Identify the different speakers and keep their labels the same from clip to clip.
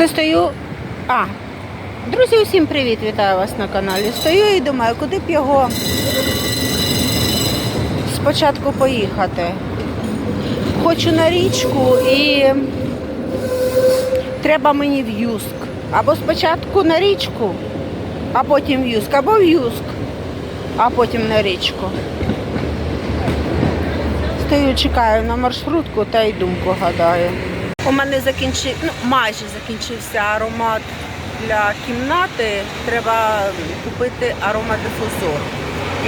Speaker 1: Це стою. А, друзі, усім привіт! Вітаю вас на каналі. Стою і думаю, куди б його спочатку поїхати. Хочу на річку і треба мені в Юск. Або спочатку на річку, а потім в Юск, або в Юск, а потім на річку. Стою, чекаю на маршрутку та й думку гадаю. У мене закінчив, ну майже закінчився аромат для кімнати. Треба купити аромадифузор.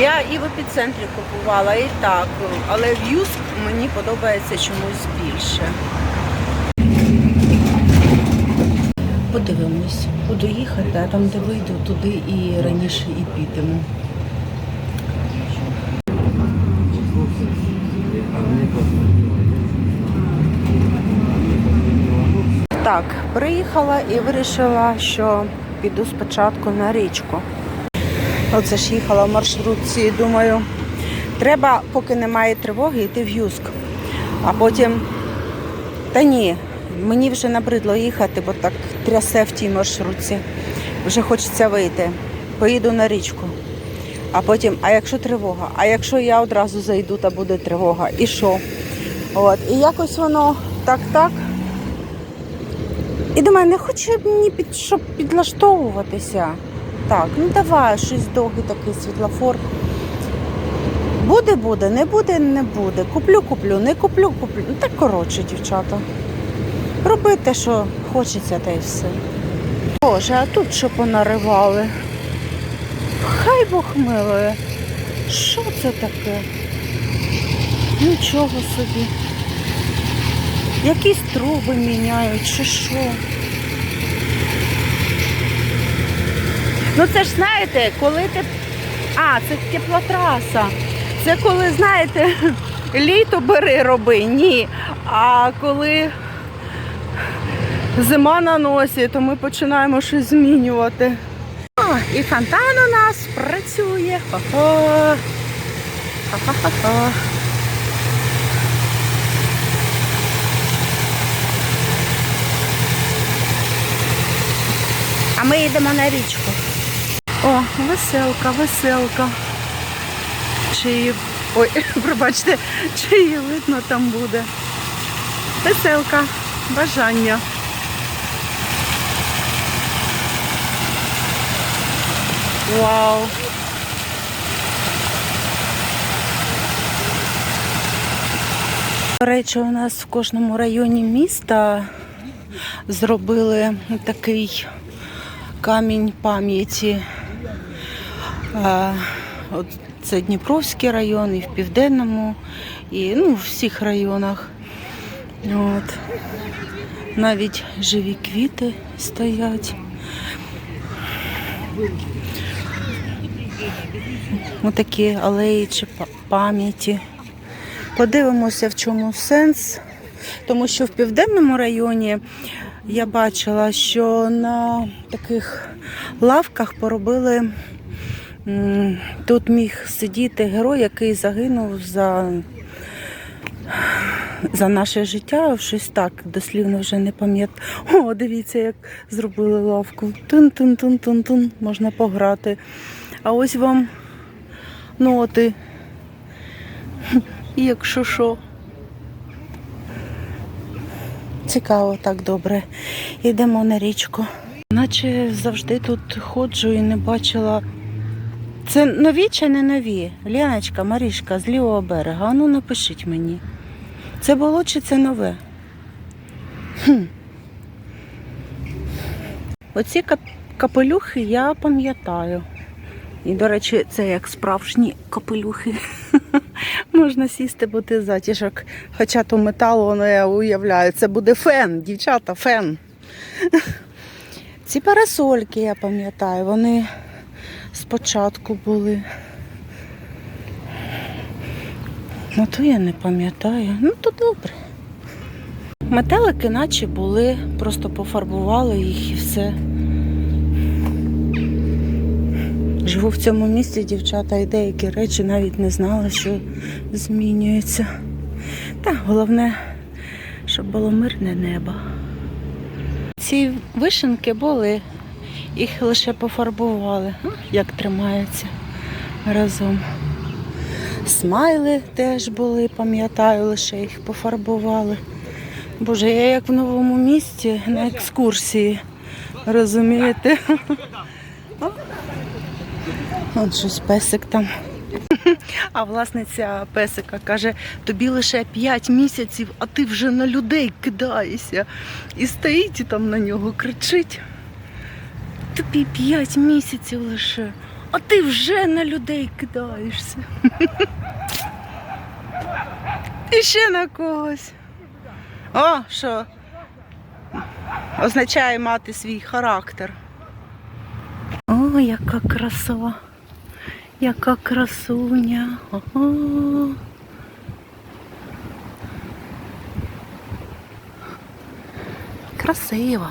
Speaker 1: Я і в епіцентрі купувала, і так, але в Юск мені подобається чомусь більше. Подивимось, буду їхати, а там, де вийду, туди і раніше і підемо. Так, приїхала і вирішила, що піду спочатку на річку. Оце ж їхала в маршрутці, думаю, треба, поки немає тривоги, йти в Юск. А потім, та ні, мені вже набридло їхати, бо так трясе в тій маршрутці. Вже хочеться вийти. Поїду на річку. А потім, а якщо тривога? А якщо я одразу зайду, та буде тривога. І що? От. І якось воно так-так. І думаю, не хоче мені під, щоб підлаштовуватися. Так, ну давай, щось довгий такий світлофор. Буде, буде, не буде, не буде. Куплю, куплю, не куплю, куплю. Ну так коротше, дівчата. Роби те, що хочеться, та й все. Боже, а тут що понаривали? Хай Бог милує. Що це таке? Нічого собі. Якісь труби міняють чи що. Ну це ж знаєте, коли ти. А, це теплотраса. Це коли, знаєте, літо бери роби, ні. А коли зима на носі, то ми починаємо щось змінювати. О, і фонтан у нас працює. Хо-хо. Ха-ха-ха-ха. А ми йдемо на річку. О, веселка, веселка. Чи. Ой, пробачте, чи її видно там буде. Веселка, бажання. Вау. До речі, у нас в кожному районі міста зробили такий камінь пам'яті. Це Дніпровський район, і в Південному, і ну, в всіх районах. От. Навіть живі квіти стоять. Отакі алеї чи пам'яті. Подивимося, в чому сенс. Тому що в південному районі я бачила, що на таких лавках поробили. Тут міг сидіти герой, який загинув за, за наше життя. Щось так дослівно вже не пам'ятаю. О, дивіться, як зробили лавку. Тун-тун-тун-тун-тун, можна пограти. А ось вам ноти. Якщо що. Цікаво, так добре. Йдемо на річку. Наче завжди тут ходжу і не бачила. Це нові чи не нові? Ляночка, Марішка, з лівого берега. А ну напишіть мені. Це було чи це нове? Хм. Оці кап- капелюхи я пам'ятаю. І, до речі, це як справжні капелюхи. Можна сісти, бути затішок. Хоча то метал, воно я уявляю, це буде фен, дівчата, фен. Ці парасольки, я пам'ятаю, вони спочатку були. Ну то я не пам'ятаю. Ну то добре. Метелики наче були, просто пофарбували їх і все. Живу в цьому місті, дівчата, і деякі речі навіть не знала, що змінюються. Та головне, щоб було мирне небо. Ці вишенки були, їх лише пофарбували. Ну, Як тримаються разом. Смайли теж були, пам'ятаю, лише їх пофарбували. Боже, я як в новому місті на екскурсії. Розумієте? От щось песик там. А власниця песика каже, тобі лише 5 місяців, а ти вже на людей кидаєшся. І стоїть і там на нього кричить. Тобі 5 місяців лише, а ти вже на людей кидаєшся. І ще на когось. О, що? Означає мати свій характер. О, яка красова. Яка красуня. Ого. Красиво.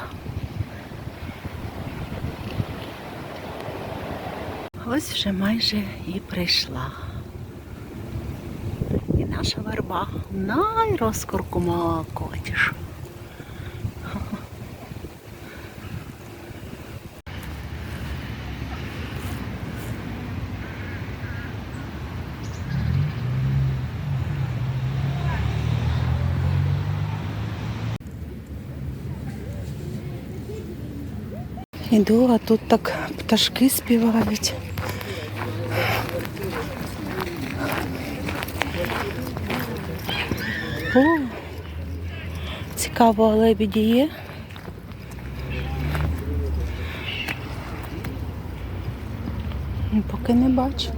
Speaker 1: Ось вже майже і прийшла. І наша верба найрозкуркумакотіша. Іду, а тут так пташки співають. О, цікаво, лебіді є. Ну, Поки не бачу.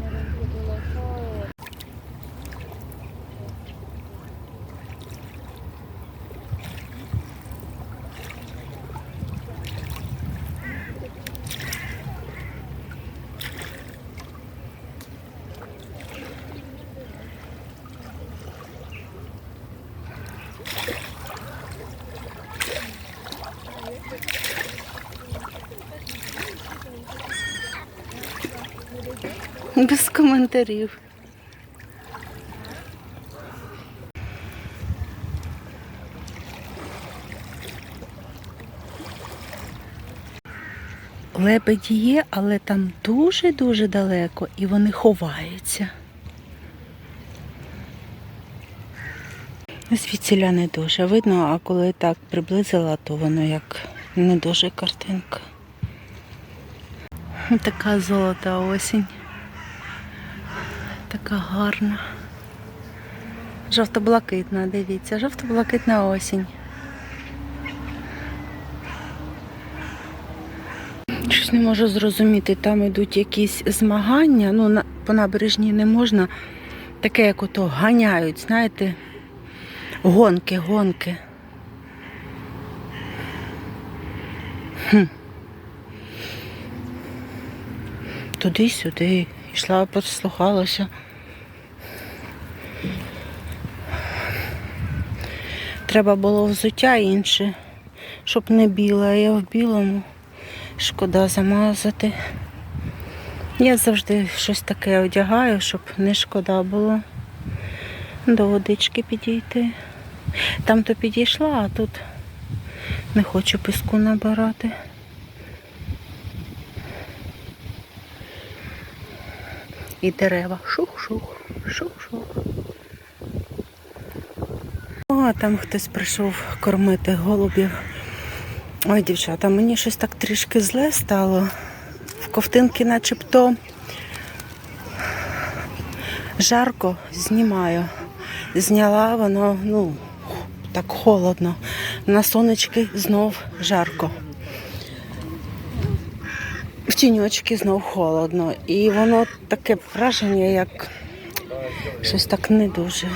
Speaker 1: Без коментарів. Лебеді є, але там дуже-дуже далеко і вони ховаються. Звідсіля не дуже видно, а коли так приблизила, то воно як не дуже картинка. Така золота осінь. Така гарна. Жовто-блакитна, дивіться, жовто-блакитна осінь. Щось не можу зрозуміти, там йдуть якісь змагання, ну на, по набережній не можна. Таке, як ото ганяють, знаєте, гонки, гонки. Туди-сюди. Йшла, послухалася. Треба було взуття інше, щоб не біле, а я в білому. Шкода замазати. Я завжди щось таке одягаю, щоб не шкода було до водички підійти. Там то підійшла, а тут не хочу піску набирати. І дерева. Шух-шух, шух-шух. О, там хтось прийшов кормити голубів. Ой, дівчата, мені щось так трішки зле стало. В ковтинки начебто жарко знімаю. Зняла воно, ну, так холодно. На сонечки знов жарко. Тіньочки знов холодно. І воно таке враження, як щось так не дуже.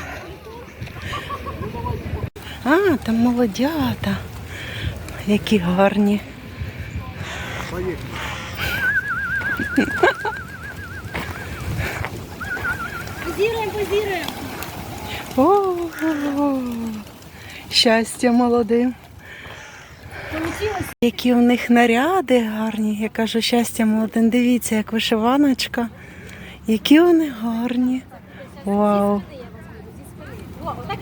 Speaker 1: А, там молодята. Які гарні.
Speaker 2: Позируем, позируем.
Speaker 1: О, щастя молодим. Які у них наряди гарні. Я кажу, щастя молодим. Дивіться, як вишиваночка. Які вони гарні. Вау.
Speaker 2: Так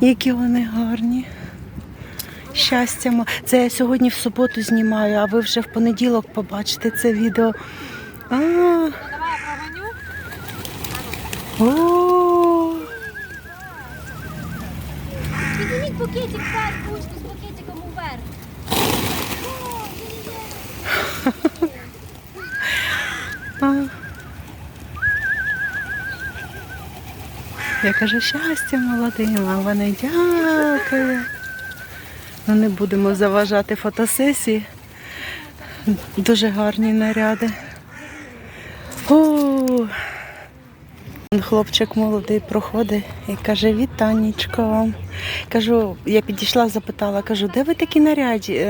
Speaker 1: Які вони гарні. Щастя. мо- Це я сьогодні в суботу знімаю, а ви вже в понеділок побачите це відео. А,
Speaker 2: Давай я прогоню.
Speaker 1: о,
Speaker 2: Підніміть пакетик вверх, ручку з пакетиком уверх. О, є-є-є.
Speaker 1: а. Я кажу, щастя молодим, а вони дякую. Ну, не будемо заважати фотосесії. Дуже гарні наряди. О, Хлопчик молодий проходить і каже, вітанечко вам. Кажу, я підійшла, запитала, кажу, де ви такі наряді,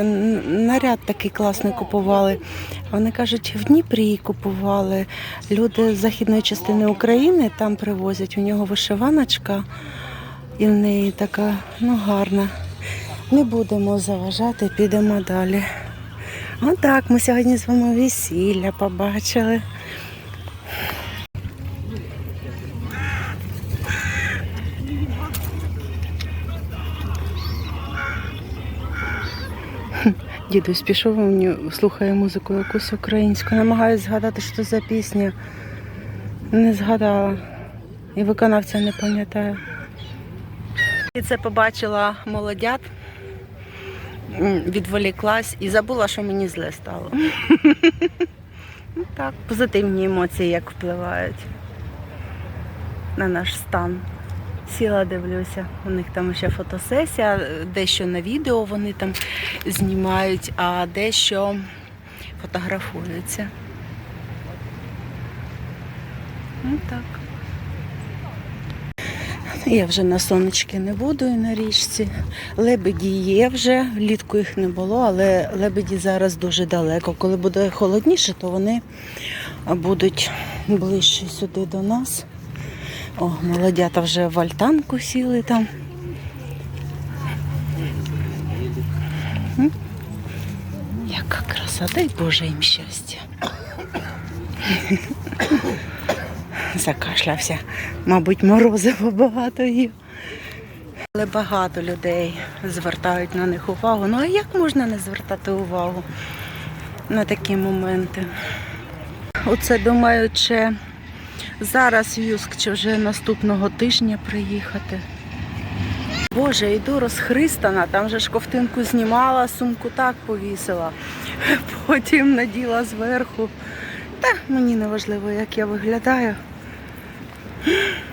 Speaker 1: наряд такий класний купували? Вони кажуть, в Дніпрі купували. Люди з західної частини України там привозять. У нього вишиваночка, і в неї така ну, гарна. Не будемо заважати, підемо далі. Отак, ми сьогодні з вами весілля побачили. Дідусь пішов, мені слухає музику якусь українську. Намагаюсь згадати, що за пісня. Не згадала. І виконавця не пам'ятаю. І це побачила молодят, відволіклась і забула, що мені зле стало. Ну Так, позитивні емоції як впливають на наш стан. Сіла, дивлюся, у них там ще фотосесія, дещо на відео вони там знімають, а дещо фотографуються. Ну так. Я вже на сонечки не буду і на річці. Лебеді є вже, влітку їх не було, але лебеді зараз дуже далеко. Коли буде холодніше, то вони будуть ближче сюди до нас. О, молодята вже в альтанку сіли там. Яка краса, дай Боже їм щастя. Закашлявся. Мабуть, морозиво багато їв. Але багато людей звертають на них увагу. Ну а як можна не звертати увагу на такі моменти? Оце думаю, чи зараз Юск, чи вже наступного тижня приїхати. Боже, йду розхристана, там же ж ковтинку знімала, сумку так повісила, потім наділа зверху. Та мені не важливо, як я виглядаю.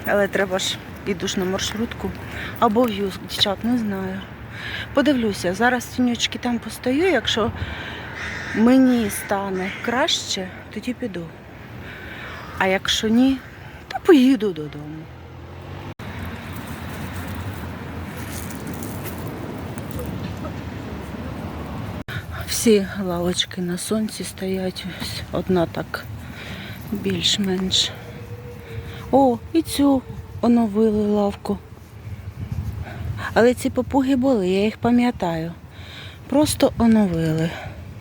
Speaker 1: Але треба ж іду ж на маршрутку або в Юск, дівчат, не знаю. Подивлюся, зараз тінючки там постою, якщо мені стане краще, тоді піду. А якщо ні, то поїду додому. Всі лавочки на сонці стоять, ось одна так більш-менш. О, і цю оновили лавку. Але ці попуги були, я їх пам'ятаю. Просто оновили.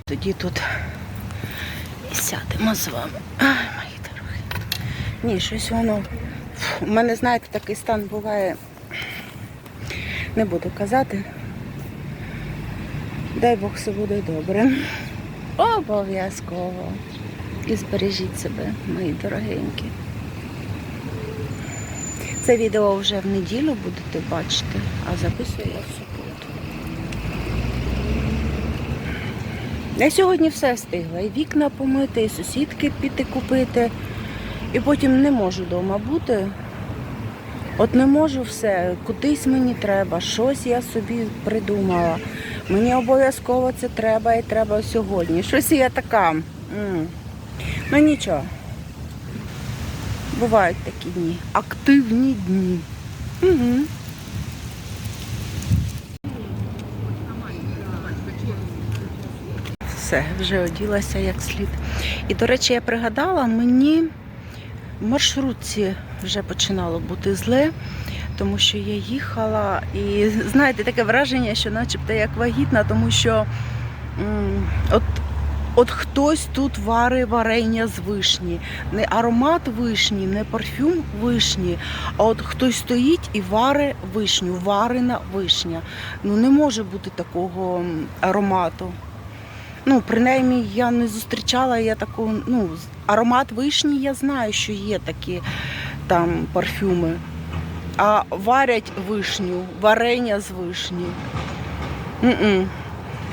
Speaker 1: Тоді тут і сядемо з вами. Ні, щось воно. У мене, знаєте, такий стан буває. Не буду казати. Дай Бог все буде добре. Обов'язково. І збережіть себе, мої дорогенькі. Це відео вже в неділю будете бачити, а записую я в суботу. Я сьогодні все встигла. І вікна помити, і сусідки піти купити. І потім не можу вдома бути. От не можу все, кудись мені треба, щось я собі придумала. Мені обов'язково це треба і треба сьогодні. Щось я така. Ну нічого. Бувають такі дні. Активні дні. Угу. Все, вже оділася як слід. І, до речі, я пригадала, мені маршрутці вже починало бути зле, тому що я їхала і знаєте, таке враження, що начебто як вагітна, тому що от От хтось тут варить варення з вишні. Не аромат вишні, не парфюм вишні, а от хтось стоїть і варить вишню, варена вишня. Ну не може бути такого аромату. Ну, принаймні, я не зустрічала я такого. Ну, аромат вишні я знаю, що є такі там парфюми. А варять вишню, варення з вишні. М-м.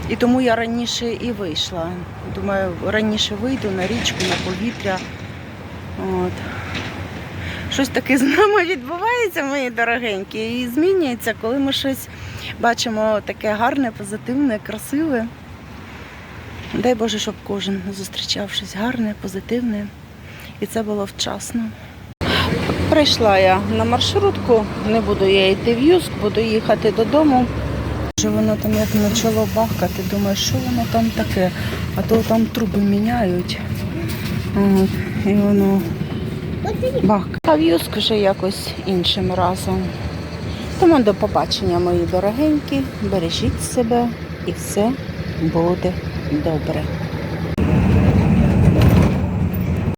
Speaker 1: І тому я раніше і вийшла. Думаю, раніше вийду на річку, на повітря. От. Щось таке з нами відбувається, мої дорогенькі, і змінюється, коли ми щось бачимо таке гарне, позитивне, красиве. Дай Боже, щоб кожен зустрічав щось гарне, позитивне, і це було вчасно. Прийшла я на маршрутку, не буду я йти в Юск, буду їхати додому. Що воно там як почало бахкати, думаю, що воно там таке, а то там труби міняють. От, і воно бахкає. А в Юск вже якось іншим разом. Тому до побачення, мої дорогенькі. Бережіть себе і все буде добре.